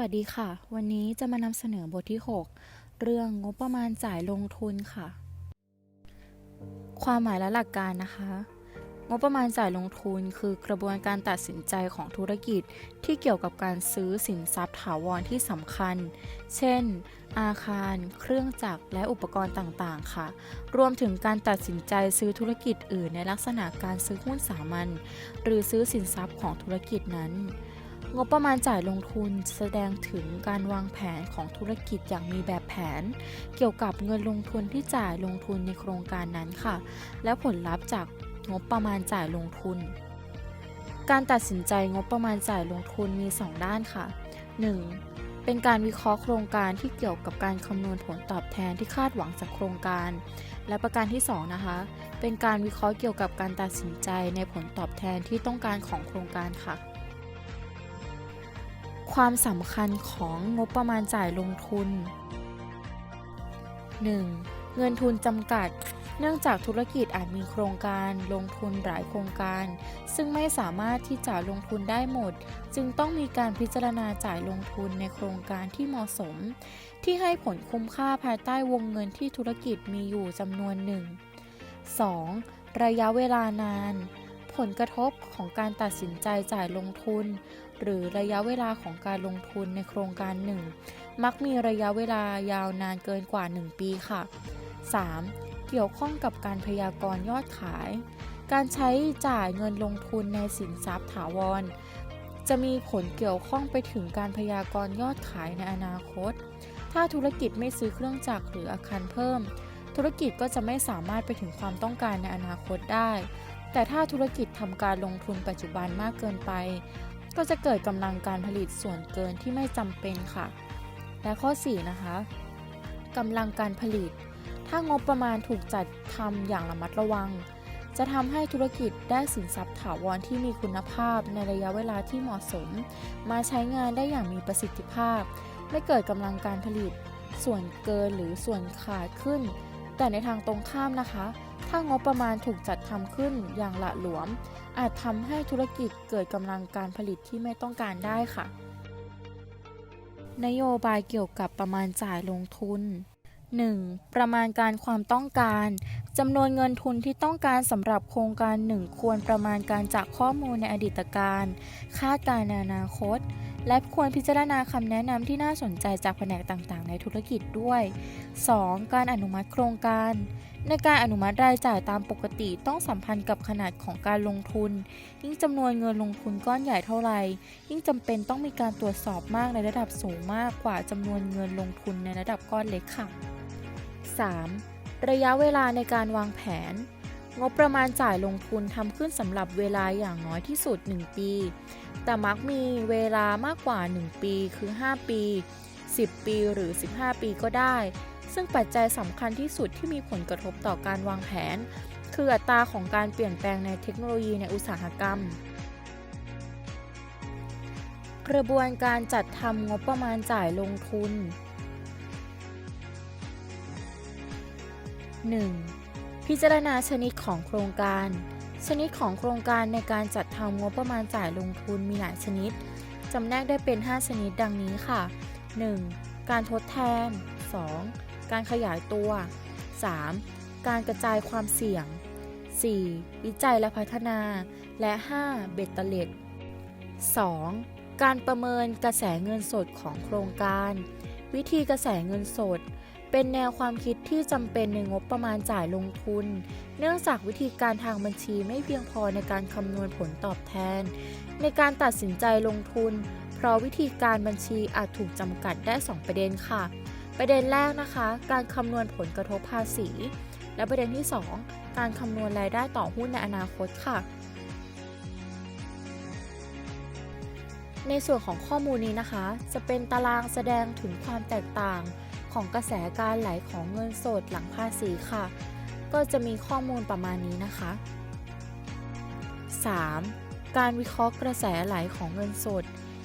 วัสดีค่ะ วันนี้จะมานำเสนอบทที่ 6 เรื่องงบประมาณจ่ายลงทุนค่ะ ความหมายและหลักการนะคะ งบประมาณจ่ายลงทุน คือกระบวนการตัดสินใจของธุรกิจที่เกี่ยวกับการซื้อสินทรัพย์ถาวรที่สำคัญ เช่น อาคาร เครื่องจักร และอุปกรณ์ต่างๆ ค่ะ รวมถึงการตัดสินใจซื้อธุรกิจอื่นในลักษณะการซื้อหุ้นสามัญหรือซื้อสินทรัพย์ของธุรกิจนั้น งบประมาณจ่ายลงทุนแสดงถึงการวางแผนของธุรกิจอย่างมีแบบแผน เกี่ยวกับเงินลงทุนที่จ่ายลงทุนในโครงการนั้นค่ะ และผลลัพธ์จากงบประมาณจ่ายลงทุน การตัดสินใจงบประมาณจ่ายลงทุนมี 2 ด้านค่ะ 1. เป็นการวิเคราะห์โครงการที่เกี่ยวกับการคำนวณผลตอบแทนที่คาดหวังจากโครงการ และประการที่ 2 นะคะ เป็นการวิเคราะห์เกี่ยวกับการตัดสินใจในผลตอบแทนที่ต้องการของโครงการค่ะ ความสำคัญของงบประมาณจ่ายลงทุน 1. เงินทุนจำกัด เนื่องจากธุรกิจอาจมีโครงการลงทุนหลายโครงการ ซึ่งไม่สามารถที่จะลงทุนได้หมด จึงต้องมีการพิจารณาจ่ายลงทุนในโครงการที่เหมาะสม ที่ให้ผลคุ้มค่าภายใต้วงเงินที่ธุรกิจมีอยู่จำนวนหนึ่ง 2. ระยะเวลานาน ผลกระทบของการตัดสินใจจ่ายลงทุน หรือระยะเวลาของการลงทุนในโครงการหนึ่งมักมีระยะเวลายาวนานเกินกว่า 1 ปีค่ะ 3. เกี่ยวข้องกับการพยากรณ์ยอดขาย การใช้จ่ายเงินลงทุนในสินทรัพย์ถาวร จะมีผลเกี่ยวข้องไปถึงการพยากรณ์ยอดขายในอนาคต ถ้าธุรกิจไม่ซื้อเครื่องจักรหรืออาคารเพิ่ม ธุรกิจก็จะไม่สามารถไปถึงความต้องการในอนาคตได้ แต่ถ้าธุรกิจทำการลงทุนปัจจุบันมากเกินไป ก็จะเกิดกำลังการผลิตส่วนเกินที่ไม่จำเป็นค่ะ และข้อ 4 นะคะกำลังการผลิต ถ้างบประมาณถูกจัดทำอย่างระมัดระวัง จะทำให้ธุรกิจได้สินทรัพย์ถาวรที่มีคุณภาพในระยะเวลาที่เหมาะสม มาใช้งานได้อย่างมีประสิทธิภาพ ไม่เกิดกำลังการผลิต ส่วนเกินหรือส่วนขาดขึ้น แต่ในทางตรงข้ามนะคะ ถ้างบประมาณถูกจัดทำขึ้นอย่างละหลวม อาจทำให้ธุรกิจเกิดกำลังการผลิตที่ไม่ต้องการได้ค่ะ นโยบายเกี่ยวกับประมาณจ่ายลงทุน 1. ประมาณการความต้องการจำนวนเงินทุนที่ต้องการสำหรับโครงการหนึ่งควรประมาณการจากข้อมูลในอดีตการ คาดการณ์ในอนาคต และควรพิจารณาคำแนะนำที่น่าสนใจจากแผนกต่างๆ ในธุรกิจด้วย 2. การอนุมัติโครงการ ในการอนุมัติรายจ่ายตามปกติต้องสัมพันธ์กับขนาดของการลงทุน ยิ่งจำนวนเงินลงทุนก้อนใหญ่เท่าไหร่ยิ่งจำเป็นต้องมีการตรวจสอบมากในระดับสูงมากกว่าจำนวนเงินลงทุนในระดับก้อนเล็กค่ะ 3. ระยะเวลาในการวางแผน งบประมาณจ่ายลงทุนทำขึ้นสำหรับเวลาอย่างน้อยที่สุด 1 ปี แต่มักมีเวลามากกว่า 1 ปีคือ 5 ปี 10 ปีหรือ 15 ปีก็ได้ ซึ่งปัจจัยสำคัญที่สุดที่มีผลกระทบต่อการวางแผน คืออัตราของการเปลี่ยนแปลงในเทคโนโลยีในอุตสาหกรรม กระบวนการจัดทำงบประมาณจ่ายลงทุน 1. พิจารณาชนิดของโครงการ ชนิดของโครงการในการจัดทำงบประมาณจ่ายลงทุนมีหลายชนิด จำแนกได้เป็น 5 ชนิดดังนี้ค่ะ 1. การทดแทน 2. การขยายตัว 3. การกระจายความเสี่ยง 4. วิจัยและพัฒนา และ 5. เบ็ดเตล็ด 2. การประเมินกระแสเงินสดของโครงการ วิธีกระแสเงินสด เป็นแนวความคิดที่จำเป็นในงบประมาณจ่ายลงทุน เนื่องจากวิธีการทางบัญชีไม่เพียงพอในการคำนวณผลตอบแทน ในการตัดสินใจลงทุน เพราะวิธีการบัญชีอาจถูกจำกัดได้ 2 ประเด็นค่ะ ประเด็นแรกนะคะ การคำนวณผลกระทบภาษี และประเด็นที่ 2 การคำนวณรายได้ต่อหุ้นในอนาคตค่ะในส่วนของข้อมูลนี้นะคะ จะเป็นตารางแสดงถึงความแตกต่าง ของกระแสการไหลของเงินสดหลังภาษีค่ะ ก็จะมีข้อมูลประมาณนี้นะคะ 3. การวิเคราะห์กระแสไหลของเงินสด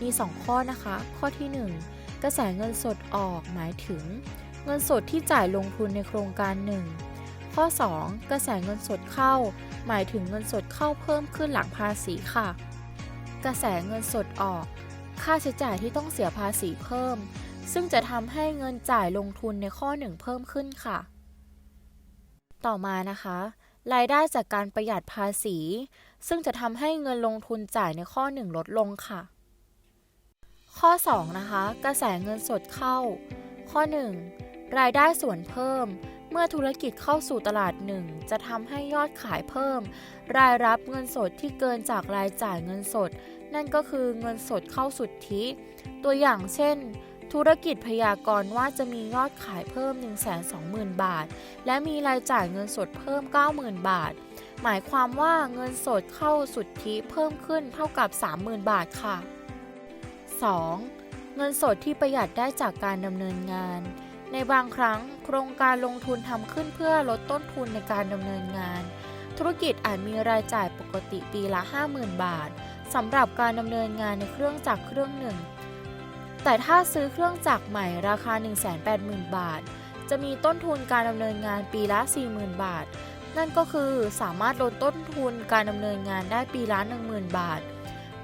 มี 2 ข้อนะคะ ข้อที่ 1 กระแสเงินสดออกหมายถึง เงินสดที่จ่ายลงทุนในโครงการหนึ่งข้อ 2 กระแสเงินสดเข้า หมายถึงเงินสดเข้าเพิ่มขึ้นหลังภาษีค่ะ กระแสเงินสดออก ค่าใช้จ่ายที่ต้องเสียภาษีเพิ่ม ซึ่งจะทำให้เงินจ่ายลงทุนในข้อหนึ่งเพิ่มขึ้นค่ะ ต่อมานะคะ รายได้จากการประหยัดภาษี ซึ่งจะทำให้เงินลงทุนจ่ายในข้อหนึ่งลดลงค่ะ ข้อ 2 นะคะ กระแสเงินสดเข้า ข้อ 1 รายได้ส่วนเพิ่ม เมื่อธุรกิจเข้าสู่ตลาดหนึ่งจะทำให้ยอดขายเพิ่ม รายรับเงินสดที่เกินจากรายจ่ายเงินสด นั่นก็คือเงินสดเข้าสุทธิ ตัวอย่างเช่น ธุรกิจพยากรณ์ว่าจะมียอดขายเพิ่ม 120,000 บาท และมีรายจ่ายเงินสดเพิ่ม 90,000 บาท หมายความว่าเงินสดเข้าสุทธิเพิ่มขึ้นเท่ากับ 30,000 บาทค่ะ 2. เงินสดที่ประหยัดได้จากการดำเนินงาน ในบางครั้ง โครงการลงทุนทำขึ้นเพื่อลดต้นทุนในการดำเนินงาน ธุรกิจอาจมีรายจ่ายปกติปีละ 50,000 บาทสำหรับการดำเนินงานในเครื่องจักรเครื่องหนึ่ง แต่ถ้าซื้อเครื่องจักรใหม่ราคา 180,000 บาท จะมีต้นทุนการดำเนินงานปีละ 40,000 บาท นั่นก็คือสามารถลดต้นทุนการดำเนินงานได้ปีละ 10,000 บาท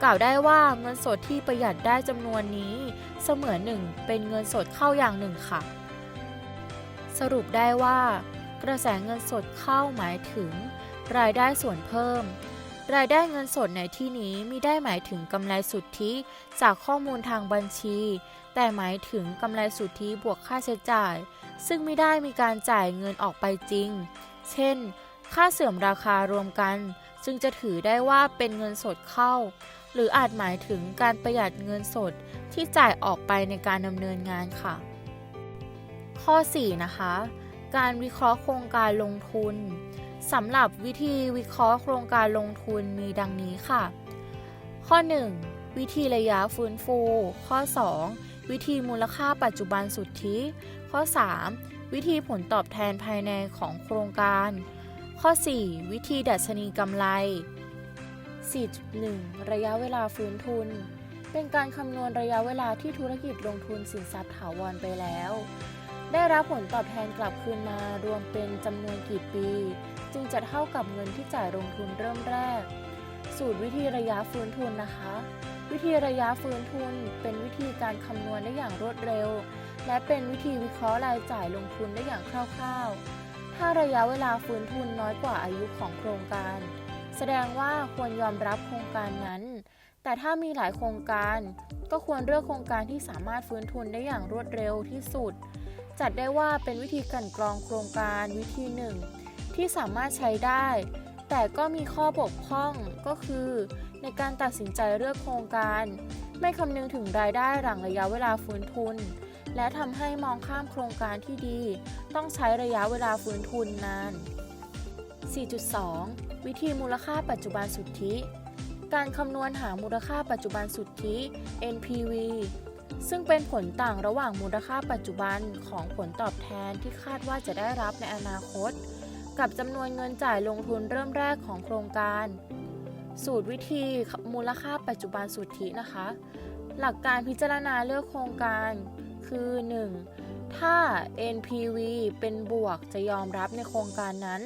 กล่าวได้ว่าเงินสดที่ประหยัดได้จำนวนนี้ เสมือนหนึ่งเป็นเงินสดเข้าอย่างหนึ่งค่ะ สรุปได้ว่า กระแสเงินสดเข้าหมายถึง รายได้ส่วนเพิ่ม รายได้เงินสดในที่นี้มิได้หมายถึงกำไรสุทธิจากข้อมูลทางบัญชี แต่หมายถึงกำไรสุทธิบวกค่าใช้จ่าย ซึ่งไม่ได้มีการจ่ายเงินออกไปจริง เช่น ค่าเสื่อมราคารวมกัน จึงจะถือได้ว่าเป็นเงินสดเข้า หรืออาจหมายถึงการประหยัดเงินสดที่จ่ายออกไปในการดำเนินงานค่ะ ข้อ 4 นะคะ การวิเคราะห์โครงการลงทุน สำหรับวิธีวิเคราะห์โครงการลงทุนมีดังนี้ค่ะ ข้อ 1. วิธีระยะฟื้นฟู ข้อ 2. วิธีมูลค่าปัจจุบันสุทธิ ข้อ 3. วิธีผลตอบแทนภายในของโครงการ ข้อ 4. วิธีดัชนีกำไร 4.1 ระยะเวลาฟื้นทุน เป็นการคำนวณระยะเวลาที่ธุรกิจลงทุนสินทรัพย์ถาวรไปแล้ว ได้รับผลตอบแทนกลับคืนมารวมเป็นจำนวนกี่ปี จึงจะเท่ากับเงินที่จ่ายลงทุนเริ่มแรก สูตรวิธีระยะฟื้นทุนนะคะ วิธีระยะฟื้นทุน เป็นวิธีการคำนวณได้อย่างรวดเร็ว และเป็นวิธีวิเคราะห์รายจ่ายลงทุนได้อย่างคร่าวๆ ถ้าระยะเวลาฟื้นทุนน้อยกว่าอายุของโครงการ แสดงว่าควรยอมรับโครงการนั้น แต่ถ้ามีหลายโครงการ ก็ควรเลือกโครงการที่สามารถฟื้นทุนได้อย่างรวดเร็วที่สุดจัดได้ว่าเป็นวิธีกันกรองโครงการวิธีหนึ่ง ที่สามารถใช้ได้ แต่ก็มีข้อบกพร่องก็คือ ในการตัดสินใจเลือกโครงการ ไม่คำนึงถึงรายได้หลังระยะเวลาฟื้นทุน และทำให้มองข้ามโครงการที่ดี ต้องใช้ระยะเวลาฟื้นทุนนาน 4.2 วิธีมูลค่าปัจจุบันสุทธิ การคำนวณหามูลค่าปัจจุบันสุทธิ NPV ซึ่งเป็นผลต่างระหว่างมูลค่าปัจจุบันของผลตอบแทนที่คาดว่าจะได้รับในอนาคต กับจำนวนเงินจ่ายลงทุนเริ่มแรกของโครงการ สูตรวิธีมูลค่าปัจจุบันสุทธินะคะ หลักการพิจารณาเลือกโครงการคือ 1. ถ้า NPV เป็นบวกจะยอมรับในโครงการนั้น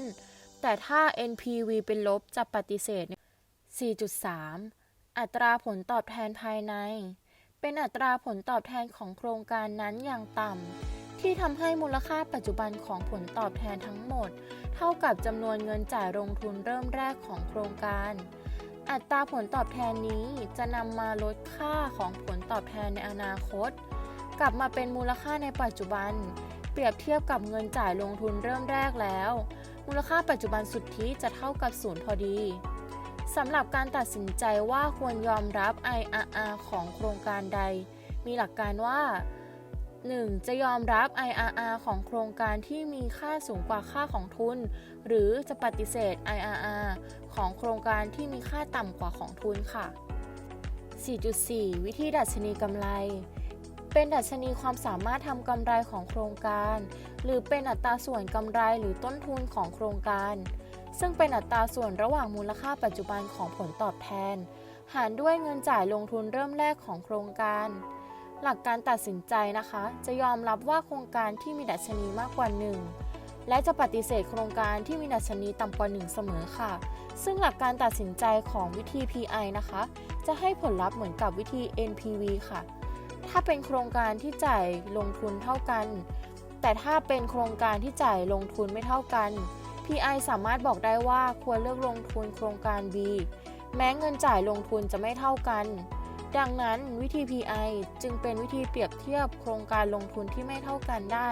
แต่ถ้า NPV เป็นลบจะปฏิเสธ 4.3 อัตราผลตอบแทนภายใน เป็นอัตราผลตอบแทนของโครงการนั้นอย่างต่ำ ที่ทำให้มูลค่าปัจจุบันของผลตอบแทนทั้งหมด เท่ากับจำนวนเงินจ่ายลงทุนเริ่มแรกของโครงการ อัตราผลตอบแทนนี้จะนำมาลดค่าของผลตอบแทนในอนาคต กลับมาเป็นมูลค่าในปัจจุบัน เปรียบเทียบกับเงินจ่ายลงทุนเริ่มแรกแล้ว มูลค่าปัจจุบันสุทธิจะเท่ากับศูนย์พอดีสำหรับการตัดสินใจว่าควรยอมรับ IRR ของโครงการใด มีหลักการว่า 1. จะยอมรับ IRR ของโครงการที่มีค่าสูงกว่าค่าของทุน หรือจะปฏิเสธ IRR ของโครงการที่มีค่าต่ำกว่าของทุนค่ะ 4.4 วิธีดัชนีกำไร เป็นดัชนีความสามารถทำกำไรของโครงการ หรือเป็นอัตราส่วนกำไรหรือต้นทุนของโครงการ ซึ่งเป็นอัตราส่วนระหว่างมูลค่าปัจจุบันของผลตอบแทน หารด้วยเงินจ่ายลงทุนเริ่มแรกของโครงการ หลักการตัดสินใจนะคะ จะยอมรับว่าโครงการที่มีดัชนีมากกว่า 1 และจะปฏิเสธโครงการที่มีดัชนีต่ำกว่า 1 เสมอค่ะ ซึ่งหลักการตัดสินใจของวิธี PI นะคะ จะให้ผลลัพธ์เหมือนกับวิธี NPV ค่ะ ถ้าเป็นโครงการที่จ่ายลงทุนเท่ากัน แต่ถ้าเป็นโครงการที่จ่ายลงทุนไม่เท่ากัน PI สามารถบอกได้ว่าควรเลือกลงทุนโครงการ B แม้เงินจ่ายลงทุนจะไม่เท่ากัน ดังนั้นวิธี PI จึงเป็นวิธีเปรียบเทียบโครงการลงทุนที่ไม่เท่ากันได้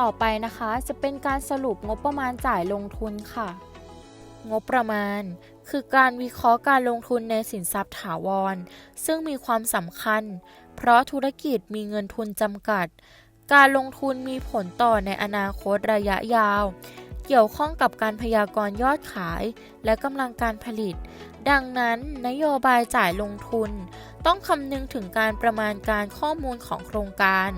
ต่อไปนะคะจะเป็นการสรุปงบประมาณจ่ายลงทุนค่ะ งบประมาณ คือการวิเคราะห์การลงทุนในสินทรัพย์ถาวร ซึ่งมีความสำคัญ เพราะธุรกิจมีเงินทุนจำกัด การลงทุนมีผลต่อในอนาคตระยะยาว เกี่ยวข้องกับการพยากรณ์ยอดขายและกำลังการผลิต ดังนั้นนโยบายจ่ายลงทุน ต้องคำนึงถึงการประมาณการข้อมูลของโครงการ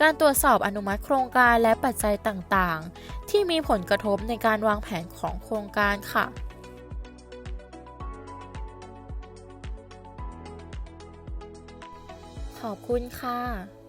การตรวจสอบอนุมัติโครงการและปัจจัยต่างๆ ที่มีผลกระทบในการวางแผนของโครงการค่ะขอบคุณค่ะ